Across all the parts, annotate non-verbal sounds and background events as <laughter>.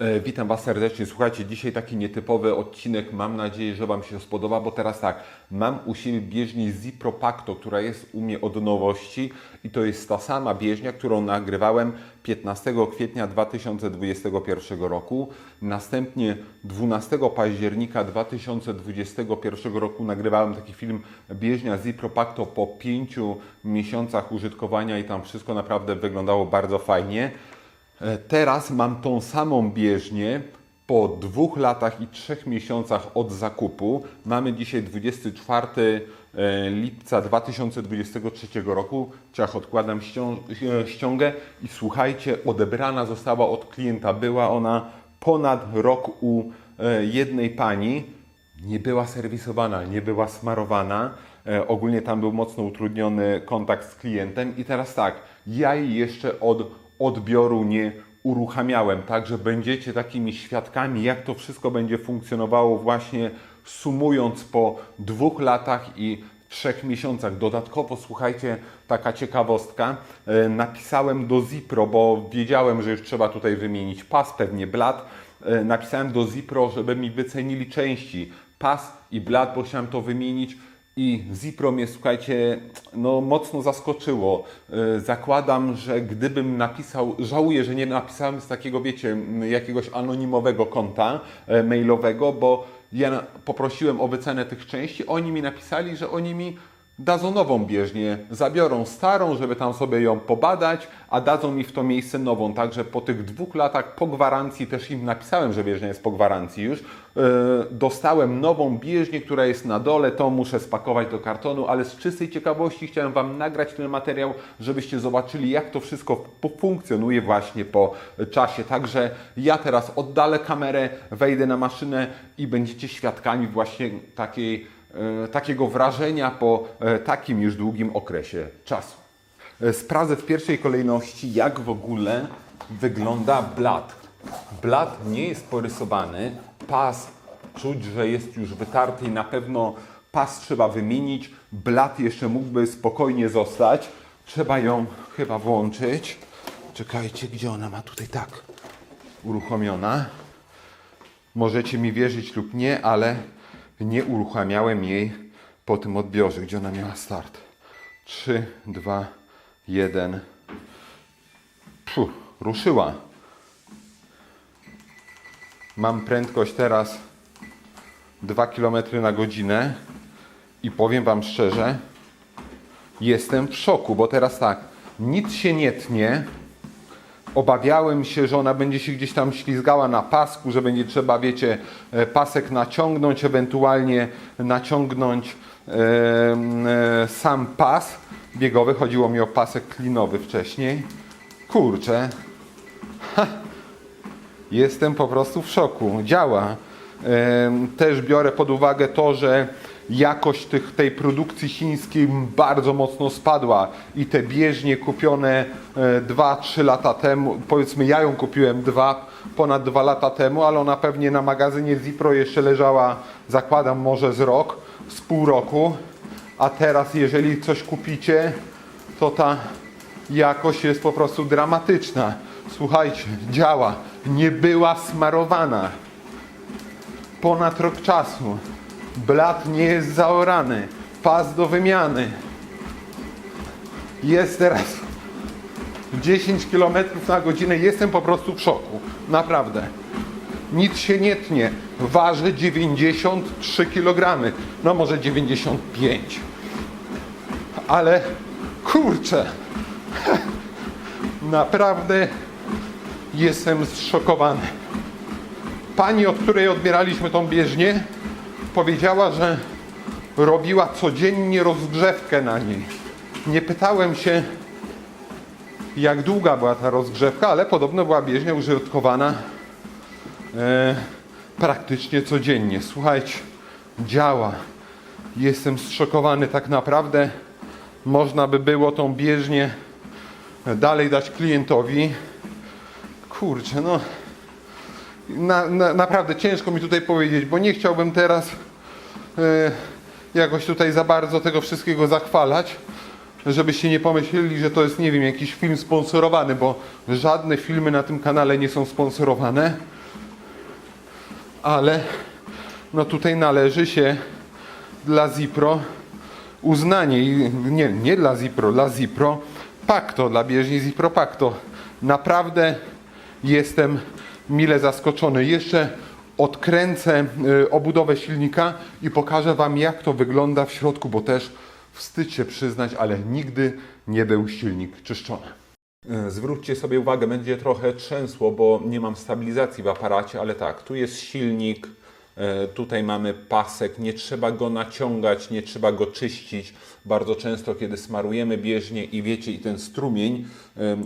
E, Witam Was serdecznie. Słuchajcie, dzisiaj taki nietypowy odcinek. Mam nadzieję, że Wam się spodoba, bo teraz tak, mam u siebie bieżnię Zipro Pacto, która jest u mnie od nowości i to jest ta sama bieżnia, którą nagrywałem 15 kwietnia 2021 roku. Następnie 12 października 2021 roku nagrywałem taki film Bieżnia Zipro Pacto po 5 miesiącach użytkowania i tam wszystko naprawdę wyglądało bardzo fajnie. E, Teraz mam tą samą bieżnię po dwóch latach i trzech miesiącach od zakupu. Mamy dzisiaj 24 e, lipca 2023 roku. Ciach odkładam e, ściągę i słuchajcie, odebrana została od klienta. Była ona ponad rok u jednej pani nie była serwisowana, nie była smarowana. Ogólnie tam był mocno utrudniony kontakt z klientem. I teraz tak, ja jej jeszcze od odbioru nie uruchamiałem, także będziecie takimi świadkami, jak to wszystko będzie funkcjonowało, właśnie sumując po dwóch latach i trzech miesiącach. Dodatkowo, słuchajcie, taka ciekawostka, e, napisałem do Zipro, bo wiedziałem, że już trzeba tutaj wymienić pas, pewnie blat. E, Napisałem do Zipro, żeby mi wycenili części pas i blat, bo chciałem to wymienić. I Zipro mnie, słuchajcie, no mocno zaskoczyło. E, Zakładam, że gdybym napisał, żałuję, że nie napisałem z takiego, wiecie, jakiegoś anonimowego konta e, mailowego, bo ja poprosiłem o wycenę tych części, oni mi napisali, że oni mi dadzą nową bieżnię, zabiorą starą, żeby tam sobie ją pobadać, a dadzą mi w to miejsce nową. Także po tych dwóch latach po gwarancji, też im napisałem, że bieżnia jest po gwarancji już, yy, dostałem nową bieżnię, która jest na dole, to muszę spakować do kartonu, ale z czystej ciekawości chciałem Wam nagrać ten materiał, żebyście zobaczyli, jak to wszystko fu- funkcjonuje właśnie po czasie. Także ja teraz oddalę kamerę, wejdę na maszynę i będziecie świadkami właśnie takiej e, takiego wrażenia po e, takim już długim okresie czasu. E, Sprawdzę w pierwszej kolejności, jak w ogóle wygląda blat. Blat nie jest porysowany, pas czuć, że jest już wytarty i na pewno pas trzeba wymienić. Blat jeszcze mógłby spokojnie zostać. Trzeba ją chyba włączyć. Czekajcie, gdzie ona ma tutaj tak uruchomiona. Możecie mi wierzyć lub nie, ale nie uruchamiałem jej po tym odbiorze, gdzie ona miała start. 3, 2, 1. Puh, ruszyła. Mam prędkość teraz 2 km na godzinę i powiem Wam szczerze, jestem w szoku, bo teraz tak, nic się nie tnie, Obawiałem się, że ona będzie się gdzieś tam ślizgała na pasku, że będzie trzeba, wiecie, e, pasek naciągnąć, ewentualnie naciągnąć e, sam pas biegowy. Chodziło mi o pasek klinowy wcześniej. Kurczę. Jestem po prostu w szoku. Działa. Też biorę pod uwagę to, że jakość tych, tej produkcji chińskiej bardzo mocno spadła i te bieżnie kupione 2-3 lata temu, powiedzmy ja ją kupiłem dwa, ponad 2 lata temu, ale ona pewnie na magazynie Zipro jeszcze leżała, zakładam może z rok, z pół roku, a teraz jeżeli coś kupicie, to ta jakość jest po prostu dramatyczna. Słuchajcie, działa. Nie była smarowana. Ponad rok czasu. Blat nie jest zaorany. Pas do wymiany. Jest teraz 10 km na godzinę. Jestem po prostu w szoku. Naprawdę. Nic się nie tnie. Waży 93 kg. No może 95. Ale kurczę. <laughs> Naprawdę jestem zszokowany. Pani, od której odbieraliśmy tą bieżnię, powiedziała, że robiła codziennie rozgrzewkę na niej. Nie pytałem się, jak długa była ta rozgrzewka, ale podobno była bieżnia użytkowana e, praktycznie codziennie. Słuchajcie, działa. Jestem zszokowany tak naprawdę. Można by było tą bieżnię dalej dać klientowi. Kurczę, no. Na, na, naprawdę ciężko mi tutaj powiedzieć, bo nie chciałbym teraz e, jakoś tutaj za bardzo tego wszystkiego zachwalać, żebyście nie pomyśleli, że to jest, nie wiem, jakiś film sponsorowany, bo żadne filmy na tym kanale nie są sponsorowane. ale no tutaj należy się dla Zipro uznanie i nie, nie dla Zipro, dla Zipro Pacto, dla bieżni Zipro Pacto. Naprawdę jestem mile zaskoczony. Jeszcze odkręcę y, obudowę silnika i pokażę Wam jak to wygląda w środku, bo też wstyd się przyznać, ale nigdy nie był silnik czyszczony. E, Zwróćcie sobie uwagę, będzie trochę trzęsło, bo nie mam stabilizacji w aparacie, ale tak, tu jest silnik, tutaj mamy pasek, nie trzeba go naciągać, nie trzeba go czyścić. Bardzo często, kiedy smarujemy bieżnie i wiecie, i ten strumień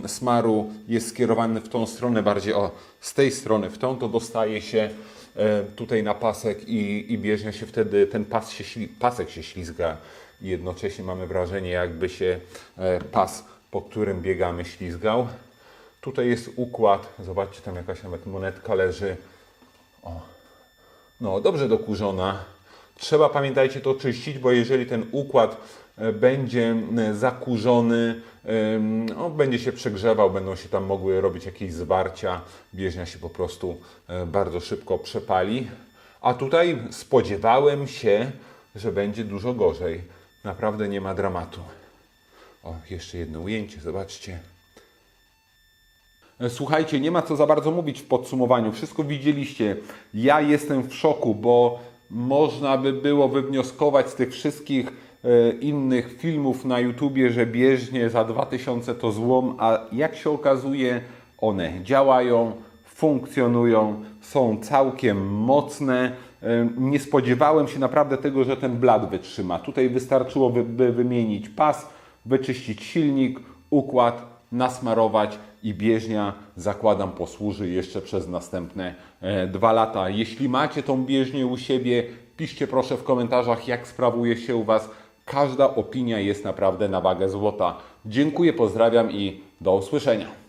smaru jest skierowany w tą stronę, bardziej o, z tej strony w tą, to dostaje się e, tutaj na pasek i, i bieżnia się wtedy, ten pas się, pasek się ślizga jednocześnie mamy wrażenie, jakby się e, pas, po którym biegamy, ślizgał. Tutaj jest układ, zobaczcie, tam jakaś nawet monetka leży. O. No, dobrze dokurzona. Trzeba, pamiętajcie, to czyścić, bo jeżeli ten układ e, będzie e, zakurzony, no, będzie się przegrzewał, będą się tam mogły robić jakieś zwarcia, bieżnia się po prostu e, bardzo szybko przepali. A tutaj spodziewałem się, że będzie dużo gorzej. Naprawdę nie ma dramatu. O, jeszcze jedno ujęcie, zobaczcie. E, Słuchajcie, nie ma co za bardzo mówić w podsumowaniu. Wszystko widzieliście. Ja jestem w szoku, bo można by było wywnioskować z tych wszystkich e, innych filmów na YouTubie, że bieżnie za 2000 to złom, a jak się okazuje, one działają, funkcjonują, są całkiem mocne. E, Nie spodziewałem się naprawdę tego, że ten blat wytrzyma. Tutaj wystarczyło by, by wymienić pas, wyczyścić silnik, układ, nasmarować i bieżnia, zakładam, posłuży jeszcze przez następne e, dwa lata. Jeśli macie tą bieżnię u siebie, piszcie proszę w komentarzach, jak sprawuje się u Was. Każda opinia jest naprawdę na wagę złota. Dziękuję, pozdrawiam i do usłyszenia.